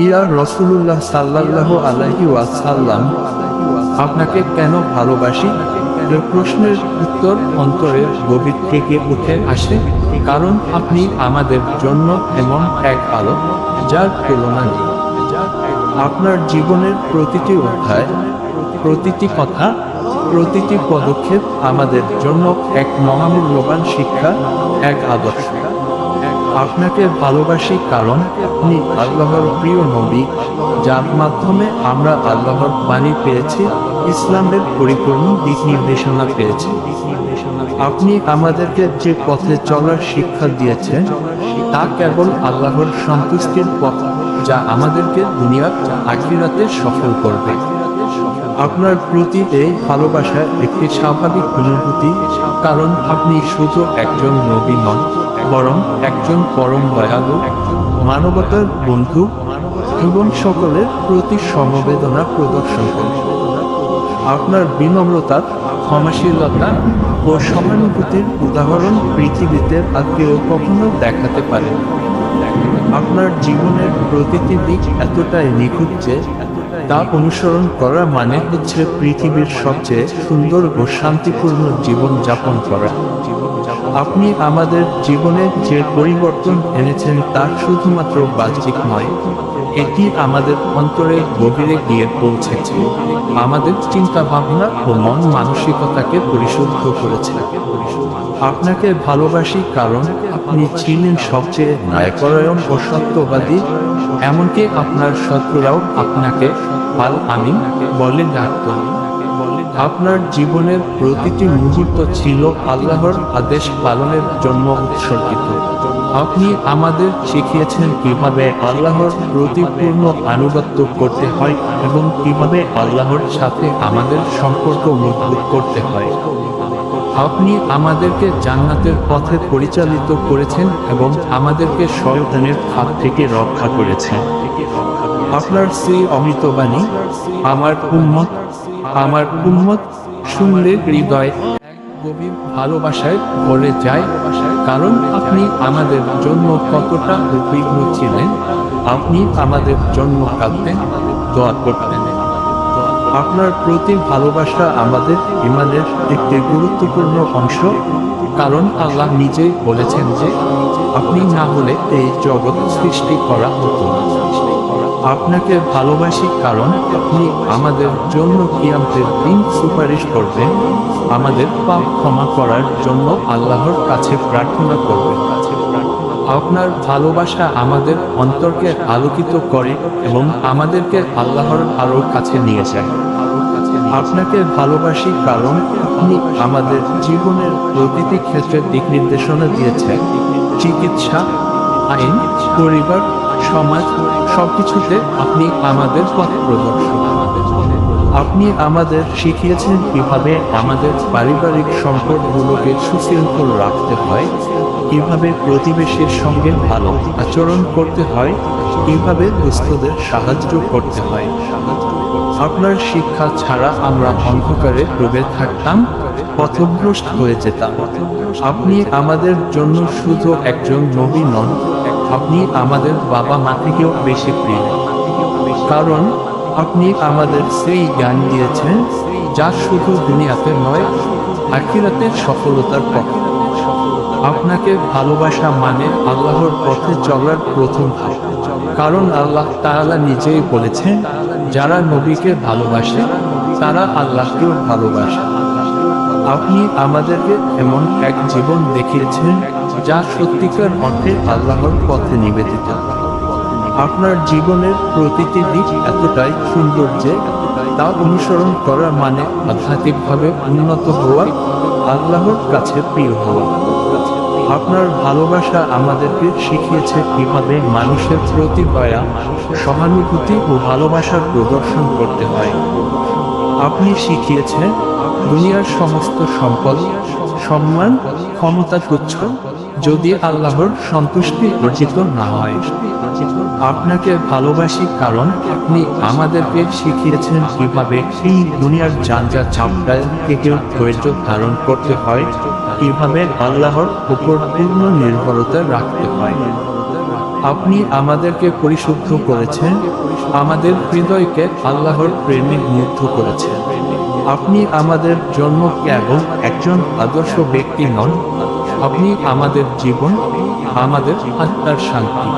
ইয়া রসুল্লাহ সাল্লাহ আলাহি ওয়াসাল্লাম আপনাকে কেন ভালোবাসি? প্রশ্নের উত্তর অন্তরের গভীর থেকে উঠে আসে, কারণ আপনি আমাদের জন্য এমন এক আলো, যার তুলনা নেই। আপনার জীবনের প্রতিটি অধ্যায়, প্রতিটি কথা, প্রতিটি পদক্ষেপ আমাদের জন্য এক মহামূল্যবান শিক্ষা, এক আদর্শ। আপনাকে ভালোবাসি কারণ আপনি আল্লাহর প্রিয় নবী, যার মাধ্যমে আমরা আল্লাহর বাণী পেয়েছি, ইসলামের পরিপূর্ণ দিক নির্দেশনা পেয়েছি। আপনি আমাদেরকে যে পথে চলার শিক্ষা দিয়েছেন, তা কেবল আল্লাহর সন্তুষ্টির পথ, যা আমাদেরকে দুনিয়ার আখিরাতে সফল করবে। আপনার প্রতি এই ভালোবাসা একটি স্বাভাবিক অনুভূতি, কারণ আপনি শুধু একজন নবী নন বরং একজন পরম দয়ালু, মানবতার বন্ধু, এবং সকলের প্রতি সমবেদনা প্রদর্শন করে। আপনার বিনম্রতা, ক্ষমাশীলতা ও সমানুভূতির উদাহরণ পৃথিবীতে আর কেউ কখনো দেখাতে পারে আপনার জীবনের প্রতিটি দিক এতটাই নিখুঁত যে তা অনুসরণ করা মানে হচ্ছে পৃথিবীর সবচেয়ে সুন্দর ও শান্তিপূর্ণ জীবন যাপন করা। আপনি আমাদের জীবনে যে পরিবর্তন এনেছেন তা শুধুমাত্র বাহ্যিক নয়, এটি আমাদের অন্তরে গভীরে গিয়ে পৌঁছেছে। আমাদের চিন্তা ভাবনা ও মন মানসিকতাকে পরিশুদ্ধ করেছে। আপনাকে ভালোবাসি কারণ আপনি ছিলেন সবচেয়ে ন্যায়পরায়ণ ও সত্যবাদী, এমনকি আপনার শত্রুরাও আপনাকে আল আমি বলে ডাকত। আপনার জীবনের প্রতিটি মুহূর্ত ছিল আল্লাহর আদেশ পালনের জন্য উৎসর্গিত। আপনি আমাদের শিখিয়েছেন কীভাবে আল্লাহর প্রতি পূর্ণ আনুগত্য করতে হয় এবং কীভাবে আল্লাহর সাথে আমাদের সম্পর্ক মজবুত করতে হয়। আপনি আমাদেরকে জান্নাতের পথে পরিচালিত করেছেন এবং আমাদেরকে শয়তানের হাত থেকে রক্ষা করেছেন। আপনার সেই অমৃতবাণী আমার উন্মত আমার উন্মত শুনলে হৃদয় গভীর ভালোবাসায় ভরে যায়। কারণ আপনি আমাদের জন্য কতটা উদ্বিগ্ন ছিলেন, আপনি আমাদের জন্য কাঁদতেন, দোয়া করতেন। আপনার প্রতি ভালোবাসা আমাদের ইমানের একটি গুরুত্বপূর্ণ অংশ। কারণ আল্লাহ নিজেই বলেছেন যে, আপনি না হলে এই জগৎ সৃষ্টি করা হতো না। আপনাকে ভালোবাসি কারণ আপনি আমাদের জন্য কিয়ামতের দিন সুপারিশ করবেন। আমাদের পাপ ক্ষমা করার জন্য আল্লাহর কাছে প্রার্থনা করবেন। আপনার ভালোবাসা আমাদের অন্তরকে আলোকিত করে এবং আমাদেরকে আল্লাহর আরও কাছে নিয়ে যায়। আপনাকে ভালোবাসি কারণ আপনি আমাদের জীবনের প্রতিটি ক্ষেত্রে দিক নির্দেশনা দিয়েছেন। চিকিৎসা, আইন, পরিবার সমাজ, সবকিছুতে আপনি আমাদের পথ প্রদর্শক। আপনি আমাদের শিখিয়েছেন কীভাবে আমাদের পারিবারিক সম্পর্কগুলোকে সুশৃঙ্খল রাখতে হয়, কীভাবে প্রতিবেশীর সঙ্গে ভালো আচরণ করতে হয়, কীভাবে দুস্থদের সাহায্য করতে হয়। আপনার শিক্ষা ছাড়া আমরা অন্ধকারে ডুবে থাকতাম, পথভ্রষ্ট হয়ে যেতাম। আপনি আমাদের জন্য শুধু একজন নবী নন আপনি আমাদের বাবা মা থেকেও বেশি প্রিয়। কারণ আপনি আমাদের সেই জ্ঞান দিয়েছেন যা শুধু দুনিয়াতে নয়, আখিরাতে সফলতার পথ। আপনাকে ভালোবাসা মানে আল্লাহর পথে চলার প্রথম ধাপ। কারণ আল্লাহ তাআলা নিজেই বলেছেন, যারা নবীকে ভালোবাসে, তারা আল্লাহকেও ভালোবাসে। আপনি আমাদেরকে এমন এক জীবন দেখিয়েছেন যা সত্যিকার অর্থে আল্লাহর পথে নিবেদিত। আপনার জীবনের প্রতিটি দিক এতটাই সুন্দর যে তা অনুসরণ করা মানে আধ্যাত্মিকভাবে উন্নত হওয়া আল্লাহর কাছে প্রিয় হওয়া। আপনার ভালোবাসা আমাদেরকে শিখিয়েছে কীভাবে মানুষের প্রতি দয়া, সহানুভূতি ও ভালোবাসার প্রদর্শন করতে হয়। আপনি শিখিয়েছেন দুনিয়ার সমস্ত সম্পদ, সম্মান, ক্ষমতা তুচ্ছ যদি আল্লাহর সন্তুষ্টি অর্জিত না হয়। আপনাকে ভালোবাসি কারণ আপনি আমাদেরকে শিখিয়েছেন কীভাবে এই দুনিয়ার জানজা চাপড়ায় থেকেও ধৈর্য ধারণ করতে হয়, কীভাবে আল্লাহর উপর পূর্ণ নির্ভরতা রাখতে হয়। আপনি আমাদেরকে পরিশুদ্ধ করেছেন, আমাদের হৃদয়কে আল্লাহর প্রেমে মুগ্ধ করেছেন। আপনি আমাদের জন্ম কেবল একজন আদর্শ ব্যক্তি নন। আপনি আমাদের জীবন আমাদের আত্মার শান্তি।